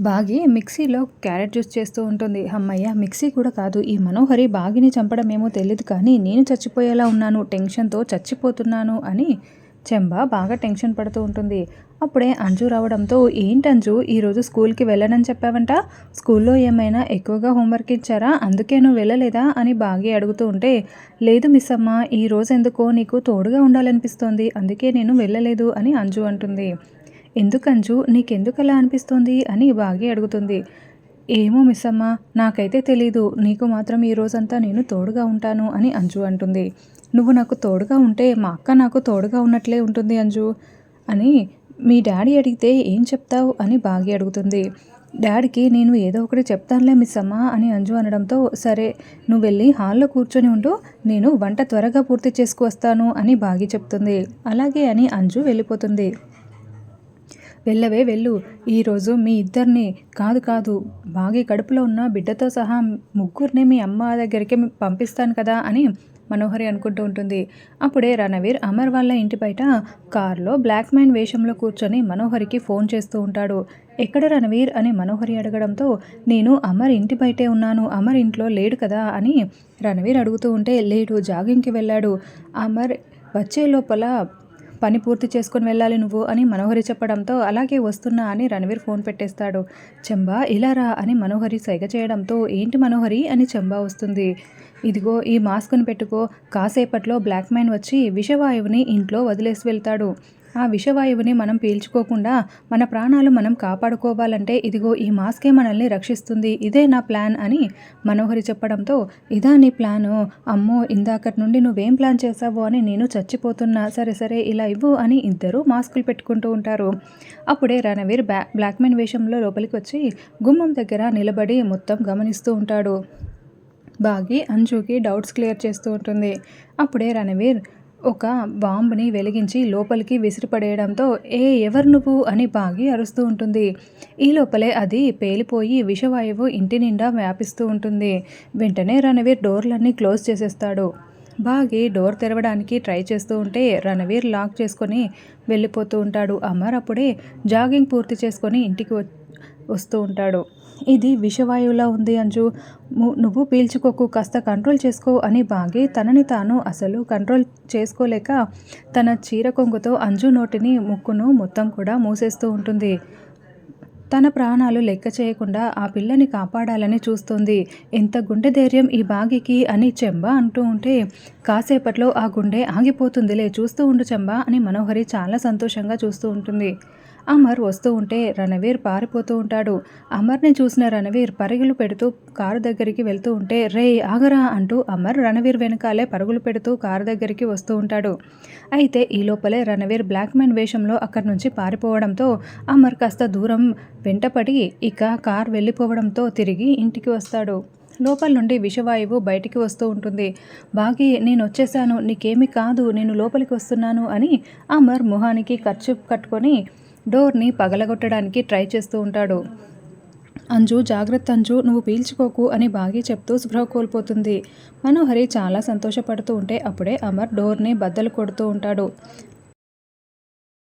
బాగి మిక్సీలో carrot juice చేస్తూ ఉంటుంది. అమ్మయ్య మిక్సీ కూడా కాదు. ఈ మనోహరి బాగిని చంపడం ఏమో తెలియదు కానీ నేను చచ్చిపోయేలా ఉన్నాను టెన్షన్తో చచ్చిపోతున్నాను అని చెంబ బాగా టెన్షన్ పడుతూ ఉంటుంది. అప్పుడే అంజు రావడంతో ఏంటి అంజు ఈరోజు స్కూల్కి వెళ్ళనని చెప్పావంట? స్కూల్లో ఏమైనా ఎక్కువగా హోంవర్క్ ఇచ్చారా? అందుకే నువ్వు వెళ్ళలేదా? అని బాగి అడుగుతూ ఉంటే లేదు మిస్ అమ్మ ఈరోజు ఎందుకో నీకు తోడుగా ఉండాలనిపిస్తోంది. అందుకే నేను వెళ్ళలేదు అని అంజు అంటుంది. ఎందుకంజు? నీకెందుకు అలా అనిపిస్తోంది? అని బాగి అడుగుతుంది. ఏమో మిస్ అమ్మ నాకైతే తెలీదు. నీకు మాత్రం ఈ రోజంతా నేను తోడుగా ఉంటాను అని అంజు అంటుంది. నువ్వు నాకు తోడుగా ఉంటే మా అక్క నాకు తోడుగా ఉన్నట్లే ఉంటుంది అంజు అని మీ డాడీ అడిగితే ఏం చెప్తావు అని బాగి అడుగుతుంది. డాడీకి నేను ఏదో ఒకటి చెప్తానులే మిస్ అమ్మ అని అంజు అనడంతో సరే నువ్వు వెళ్ళి హాల్లో కూర్చొని ఉంటూ నేను వంట త్వరగా పూర్తి చేసుకువస్తాను అని బాగి చెప్తుంది. అలాగే అని అంజు వెళ్ళిపోతుంది. వెళ్ళవే వెళ్ళు. ఈరోజు మీ ఇద్దరిని కాదు కాదు బాగి కడుపులో ఉన్న బిడ్డతో సహా ముగ్గురిని మీ అమ్మ దగ్గరికి పంపిస్తాను కదా అని మనోహరి అనుకుంటూ ఉంటుంది. అప్పుడే రణవీర్ అమర్ వాళ్ళ ఇంటి బయట కారులో బ్లాక్ మ్యాన్ వేషంలో కూర్చొని మనోహరికి ఫోన్ చేస్తూ ఉంటాడు. ఎక్కడ రణవీర్ అని మనోహరి అడగడంతో నేను అమర్ ఇంటి బయటే ఉన్నాను అమర్ ఇంట్లో లేడు కదా అని రణవీర్ అడుగుతూ ఉంటే లేడు జాగింగ్కి వెళ్ళాడు. అమర్ వచ్చే లోపల పని పూర్తి చేసుకొని వెళ్ళాలి నువ్వు అని మనోహరి చెప్పడంతో అలాగే వస్తున్నా అని రణవీర్ ఫోన్ పెట్టేస్తాడు. చెంబా ఇలా రా అని మనోహరి సైగ చేయడంతో ఏంటి మనోహరి అని చెంబా వస్తుంది. ఇదిగో ఈ మాస్క్ను పెట్టుకో. కాసేపట్లో బ్లాక్ మ్యాన్ వచ్చి విషవాయువుని ఇంట్లో వదిలేసి వెళ్తాడు. ఆ విషవాయువుని మనం పీల్చుకోకుండా మన ప్రాణాలు మనం కాపాడుకోవాలంటే ఇదిగో ఈ మాస్కే మనల్ని రక్షిస్తుంది ఇదే నా ప్లాన్ అని మనోహరి చెప్పడంతో ఇదా నీ ప్లాను? అమ్మో ఇందాకటి నుండి నువ్వేం ప్లాన్ చేసావు అని నేను చచ్చిపోతున్నా. సరే సరే ఇలా ఇవ్వు అని ఇద్దరూ మాస్కులు పెట్టుకుంటూ ఉంటారు. అప్పుడే రణవీర్ బ్లా బ్లాక్మెన్ వేషంలో లోపలికి వచ్చి గుమ్మం దగ్గర నిలబడి మొత్తం గమనిస్తూ ఉంటాడు. బాగి అంజుకి డౌట్స్ క్లియర్ చేస్తూ ఉంటుంది. అప్పుడే రణవీర్ ఒక బాంబుని వెలిగించి లోపలికి విసిరిపడేయడంతో ఏ ఎవరు నువ్వు? అని బాగి అరుస్తూ ఉంటుంది. ఈ లోపలే అది పేలిపోయి విషవాయువు ఇంటి నిండా వ్యాపిస్తూ ఉంటుంది. వెంటనే రణవీర్ డోర్లన్నీ క్లోజ్ చేసేస్తాడు. బాగి డోర్ తెరవడానికి ట్రై చేస్తూ ఉంటే రణవీర్ లాక్ చేసుకొని వెళ్ళిపోతూ ఉంటాడు. అమర్ అప్పుడే జాగింగ్ పూర్తి చేసుకొని ఇంటికి వస్తూ ఉంటాడు. ఇది విషవాయువులా ఉంది అంజు. నువ్వు పీల్చుకోకు కాస్త కంట్రోల్ చేసుకో అని బాగి తనని తాను అసలు కంట్రోల్ చేసుకోలేక తన చీర కొంగుతో అంజు నోటిని ముక్కును మొత్తం కూడా మూసేస్తూ ఉంటుంది. తన ప్రాణాలు లెక్క చేయకుండా ఆ పిల్లని కాపాడాలని చూస్తుంది. ఎంత గుండె ధైర్యం ఈ బాగికి అని చెంబ అంటూ ఉంటే కాసేపట్లో ఆ గుండె ఆగిపోతుందిలే చూస్తూ ఉండు చెంబ అని మనోహరి చాలా సంతోషంగా చూస్తూ ఉంటుంది. అమర్ వస్తూ ఉంటే రణవీర్ పారిపోతూ ఉంటాడు. అమర్ని చూసిన రణవీర్ పరుగులు పెడుతూ కారు దగ్గరికి వెళ్తూ ఉంటే రే ఆగరా అంటూ అమర్ రణవీర్ వెనకాలే పరుగులు పెడుతూ కారు దగ్గరికి వస్తూ ఉంటాడు. అయితే ఈ లోపలే రణవీర్ బ్లాక్ మ్యాన్ వేషంలో అక్కడి నుంచి పారిపోవడంతో అమర్ కాస్త దూరం వెంటపడి ఇక కార్ వెళ్ళిపోవడంతో తిరిగి ఇంటికి వస్తాడు. లోపల నుండి విషవాయువు బయటికి వస్తూ ఉంటుంది. బాగి నేను వచ్చేసాను. నీకేమీ కాదు. నేను లోపలికి వస్తున్నాను అని అమర్ మొహానికి ఖర్చు కట్టుకొని డోర్ని పగలగొట్టడానికి ట్రై చేస్తూ ఉంటాడు. అంజు జాగ్రత్త అంజు నువ్వు పీల్చుకోకు అని బాగి చెప్తూ స్పృహ కోల్పోతుంది. మనోహరి చాలా సంతోషపడుతూ ఉంటే అప్పుడే అమర్ డోర్ని బద్దలు కొడుతూ ఉంటాడు.